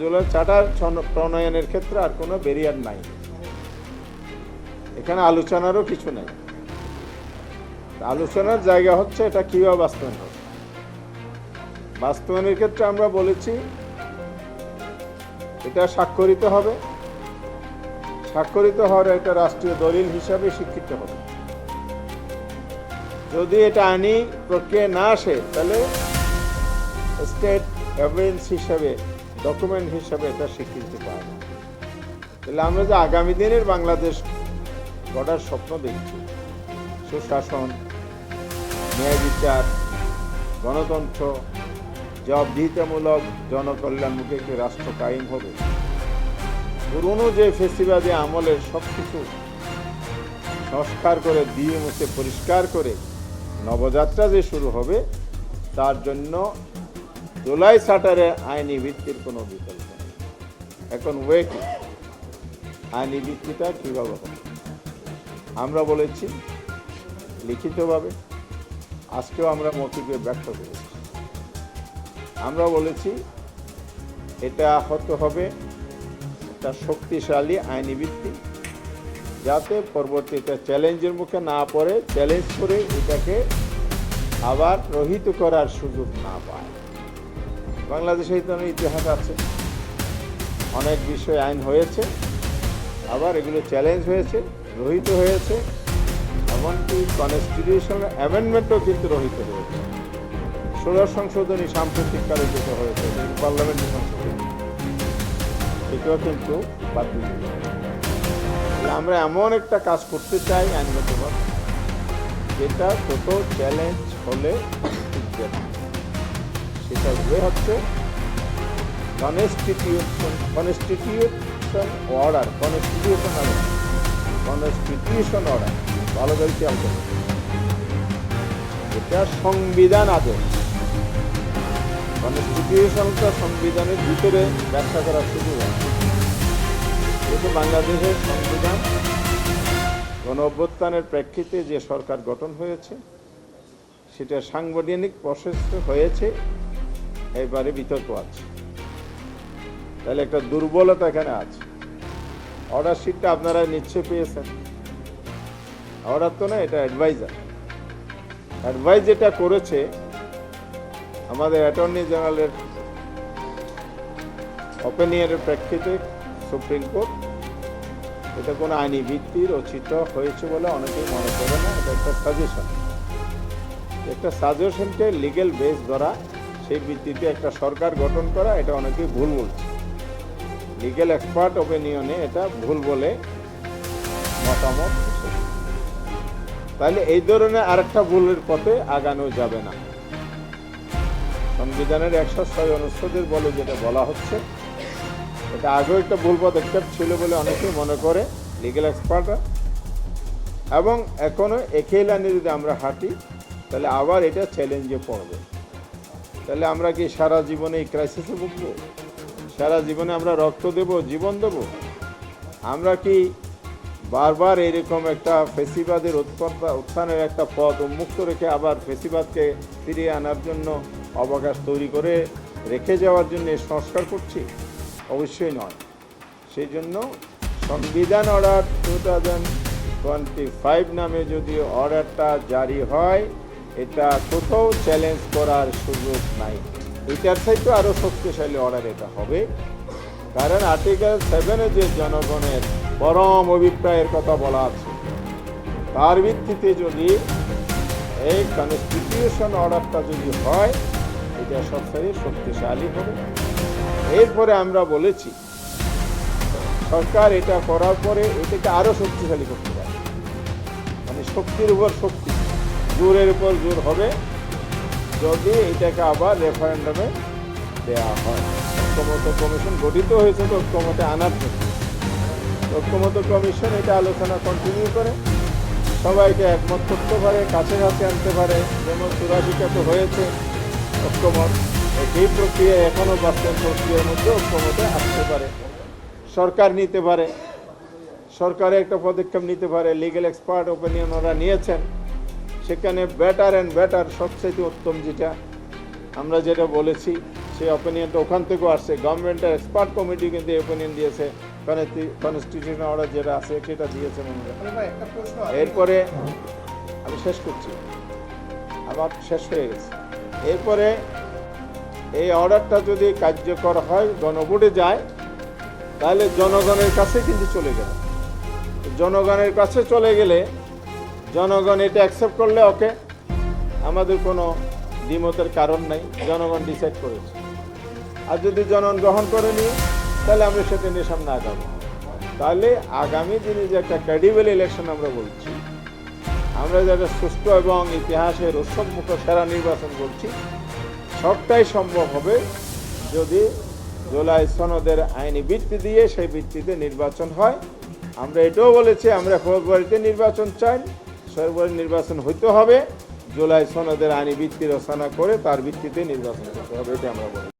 July charter প্রণয়নের ক্ষেত্রে আর কোনো ব্যারিয়ার নাই। এখানে আলোচনারও কিছু নাই। আলোচনার জায়গা হচ্ছে এটা কীভাবে বাস্তবায়ন হবে। বাস্তবায়নের ক্ষেত্রে আমরা বলেছি, এটা স্বাক্ষরিত হবে। স্বাক্ষরিত হওয়ার একটা রাষ্ট্রীয় দলিল হিসাবে স্বীকৃত হবে। যদি এটা আইনি প্রক্রিয়া না আসে, তাহলে স্টেট এভিডেন্স হিসাবে ডকুমেন্ট হিসাবে এটা স্বীকৃতি পায় না। তাহলে আমরা যে আগামী দিনের বাংলাদেশ গড়ার স্বপ্ন দেখছি, সুশাসন, ন্যায় বিচার, গণতন্ত্র জবাবদিহিতামূলক জনকল্যাণমুখী একটি রাষ্ট্র কায়েম হবে। পুরনো যে ফেসিবাদী আমলের সব কিছু সংস্কার করে, দিয়ে মুছে, পরিষ্কার করে নবযাত্রা যে শুরু হবে, তার জন্য জুলাই সাটারে আইনি ভিত্তির কোনো বিকল্প নেই। এখন ওয়ে কি আইনি ভিত্তিটা কীভাবে হবে? আমরা বলেছি, লিখিতভাবে, আজকেও আমরা মতিকে ব্যক্ত করেছি। আমরা বলেছি, এটা হতে হবে একটা শক্তিশালী আইনি ভিত্তি, যাতে পরবর্তীতে চ্যালেঞ্জের মুখে না পড়ে, চ্যালেঞ্জ করে এটাকে আবার রহিত করার সুযোগ না পায়। বাংলাদেশে তো ইতিহাস আছে। অনেক বিষয় আইন হয়েছে, আবার এগুলো চ্যালেঞ্জ হয়েছে, রহিত হয়েছে, এমনকি কনস্টিটিউশন অ্যামেন্ডমেন্টও কিন্তু রহিত হয়েছে। ষোড়শ সংশোধনী সাম্প্রতিককালে যেটা হয়েছে পার্লামেন্টের সংশোধনী এটাও কিন্তু বাতিল। আমরা এমন একটা কাজ করতে চাই আইনগতভাবে, যেটা ছোট চ্যালেঞ্জ হলে টিকবে না সেটা ওয়ে হচ্ছে constitution constitution order constitution order constitution order ভালো করে খেয়াল করুন এটা সংবিধান আদেশ কনস্টিটিউশনটা সংবিধানের ভিতরে ব্যাখ্যা করার সুযোগ আছে। যেহেতু বাংলাদেশের সংবিধান গণ অভ্যুত্থানের প্রেক্ষিতে যে সরকার গঠন হয়েছে, সেটা সাংবিধানিক প্রসেস হয়েছে। এবারে বিতর্ক আছে। তাহলে একটা দুর্বলতা এখানে আছে। অর্ডার শিটটা আপনারা নিশ্চয় পেয়েছেন। অর্ডার তো না, এটা অ্যাডভাইজার অ্যাডভাইস যেটা করেছে আমাদের অ্যাটর্নি জেনারেলের ওপিনিয়নের প্রেক্ষিতে সুপ্রিম কোর্ট এটা কোনো আইনি ভিত্তি রচিত হয়েছে বলে অনেকেই মনে করে না, এটা একটা সাজেশন একটা সাজেশনকে লিগেল বেস ধরা সেই ভিত্তিতে একটা সরকার গঠন করা, এটা অনেকেই ভুল বলছে। লিগেল এক্সপার্ট ওপিনিয়নে এটা ভুল বলে মতামত তাহলে এই ধরনের আরেকটা ভুলের পথে আগানো যাবে না। সংবিধানের একশো ছয় অনুচ্ছেদের বলে যেটা বলা হচ্ছে, এটা আগেও একটা ভুল পদক্ষেপ ছিল বলে অনেকেই মনে করে লিগেল এক্সপার্টরা এবং এখনও একই লাইনে যদি আমরা হাঁটি, তাহলে আবার এটা চ্যালেঞ্জে পড়বে। তাহলে আমরা কি সারা জীবনে এই ক্রাইসিসে ভুগবো? সারা জীবনে আমরা রক্ত দেব, জীবন দেব? আমরা কি বারবার এরকম একটা ফেসিবাদের উৎপত্তা, উত্থানের একটা পথ উন্মুক্ত রেখে আবার ফেসিবাদকে ফিরিয়ে আনার জন্য অবকাশ তৈরি করে রেখে যাওয়ার জন্য সংস্কার করছি? অবশ্যই নয়। সেই জন্য সংবিধান order two thousand twenty five নামে যদি অর্ডারটা জারি হয় এটা কোথাও চ্যালেঞ্জ করার সুযোগ নাই। এটার চাইতে আরও শক্তিশালী অর্ডার এটা হবে। কারণ আর্টিকেল সেভেনে যে জনগণের পরম অভিপ্রায়ের কথা বলা আছে, তার ভিত্তিতে যদি এই কনস্টিটিউশন অর্ডারটা যদি হয়, এটা সবচেয়ে শক্তিশালী হবে। এরপরে আমরা বলেছি, সরকার এটা করার পরে এটাকে আরও শক্তিশালী করতে পারে। মানে শক্তির উপর শক্তি। জোরের উপর জোর হবে যদি এটাকে আবার রেফারেন্ডামে দেওয়া হয়। ঐক্যমত কমিশন গঠিত হয়েছে তো ঐক্যমতে আনার জন্য। ঐক্যমত কমিশন এটা আলোচনা কন্টিনিউ করে। সবাইকে একমত করতে পারে, কাছে কাছে আনতে পারে যেমন চুরাশিটা তো হয়েছে। ঐক্যমত এই প্রক্রিয়া এখনও বাস্তব প্রক্রিয়ার মধ্যে ঐক্যমতে আসতে পারে। সরকার নিতে পারে। সরকারে একটা পদক্ষেপ নিতে পারে। লিগেল এক্সপার্ট ওপিনিয়ন ওরা নিয়েছেন। সেখানে বেটার অ্যান্ড বেটার সবচেয়ে উত্তম যেটা আমরা যেটা বলেছি সেই অপিনিয়নটা ওখান থেকেও আসছে। গভর্নমেন্টের এক্সপার্ট কমিটি কিন্তু অপিনিয়ন দিয়েছে। কনস্টিটিউশন অর্ডার যেটা আছে সেটা দিয়েছেন আছে। এরপরে আমি শেষ করছি। আমার শেষ হয়ে গেছে। এরপরে এই অর্ডারটা যদি কার্যকর হয় গণভোটে যায় তাহলে জনগণের কাছে কিন্তু চলে গেল। জনগণের কাছে চলে গেলে জনগণ এটা অ্যাকসেপ্ট করলে ওকে আমাদের কোনো দ্বিমতের কারণ নাই, জনগণ ডিসাইড করেছে। আর যদি জনগণ গ্রহণ করেনি তাহলে আমরা সেটা নিয়ে সামনে আগাবো। তাহলে আগামী দিনে যে একটা ক্রেডিবল ইলেকশন আমরা বলছি, আমরা যেটা সুষ্ঠু এবং ইতিহাসের উৎসবমুখ সেরা নির্বাচন বলছি, সবটাই সম্ভব হবে যদি জুলাই সনদের আইনি ভিত্তি দিয়ে সেই ভিত্তিতে নির্বাচন হয়। আমরা এটাও বলেছি, আমরা ফেব্রুয়ারিতে নির্বাচন চাই। ফেব্রুয়ারি নির্বাচন হইতে হবে। জুলাই সনদের আইনি ভিত্তি রচনা করে তার ভিত্তিতে নির্বাচন করতে হবে এটা আমরা বলি।